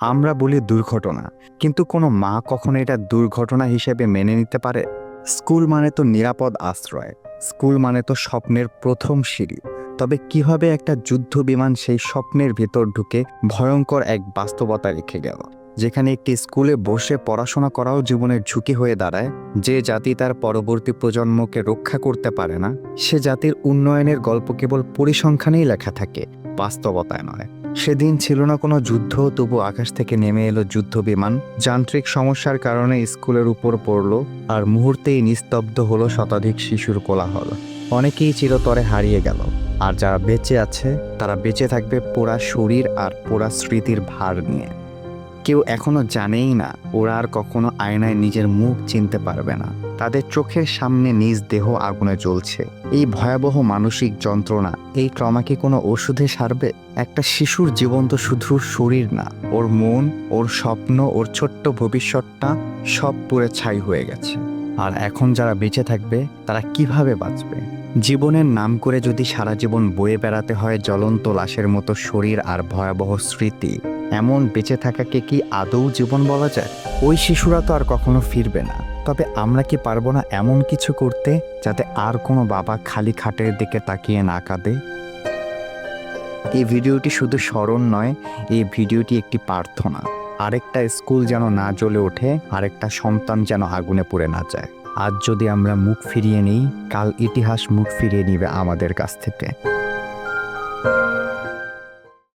আমরা বলি দুর্ঘটনা, কিন্তু কোনো মা কখনো এটা দুর্ঘটনা হিসেবে মেনে নিতে পারে? স্কুল মানে তো নিরাপদ আশ্রয়, স্কুল মানে তো স্বপ্নের প্রথম সিঁড়ি। তবে কীভাবে একটা যুদ্ধ বিমান সেই স্বপ্নের ভেতর ঢুকে ভয়ঙ্কর এক বাস্তবতা রেখে গেল, যেখানে একটি স্কুলে বসে পড়াশোনা করাও জীবনের ঝুঁকি হয়ে দাঁড়ায়, যে জাতি তার পরবর্তী প্রজন্মকে রক্ষা করতে পারে না, সে জাতির উন্নয়নের গল্প কেবল পরিসংখ্যানেই লেখা থাকে, বাস্তবতায় নয়। সেদিন ছিল না কোনো যুদ্ধ, তবু আকাশ থেকে নেমে এলো যুদ্ধ বিমান। যান্ত্রিক সমস্যার কারণে স্কুলের উপর পড়ল আর মুহূর্তেই নিস্তব্ধ হলো শতাধিক শিশুর কোলাহল। অনেকেই চিরতরে হারিয়ে গেল আর যারা বেঁচে আছে, তারা বেঁচে থাকবে পোড়া শরীর আর পোড়া স্মৃতির ভার নিয়ে। কেউ এখনও জানেই না, ওরা আর কখনো আয়নায় নিজের মুখ চিনতে পারবে না। তাদের চোখের সামনে নিজ দেহ আগুনে জ্বলছে। এই ভয়াবহ মানসিক যন্ত্রণা, এই ট্রমা কি কোনো ওষুধে সারবে? একটা শিশুর জীবন তো শুধু শরীর না, ওর মন, ওর স্বপ্ন, ওর ছোট্ট ভবিষ্যৎটা সব পুরে ছাই হয়ে গেছে। আর এখন যারা বেঁচে থাকবে, তারা কীভাবে বাঁচবে? জীবনের নাম করে যদি সারা জীবন বয়ে বেড়াতে হয় জ্বলন্ত লাশের মতো শরীর আর ভয়াবহ স্মৃতি এমন বেঁচে থাকাকে কি আদৌ জীবন বলা যায়? ওই শিশুরা তো আর কখনো ফিরবে না। তবে আমরা কি পারব না এমন কিছু করতে যাতে আর কোনো বাবা খালি খাটের দিকে তাকিয়ে না কাঁদে? এই ভিডিওটি শুধু স্মরণ নয়, এই ভিডিওটি একটি প্রার্থনা। আরেকটা স্কুল যেন না জ্বলে ওঠে, আরেকটা সন্তান যেন আগুনে পড়ে না যায়। আজ যদি আমরা মুখ ফিরিয়ে নিই, কাল ইতিহাস মুখ ফিরিয়ে নিবে আমাদের কাছ থেকে।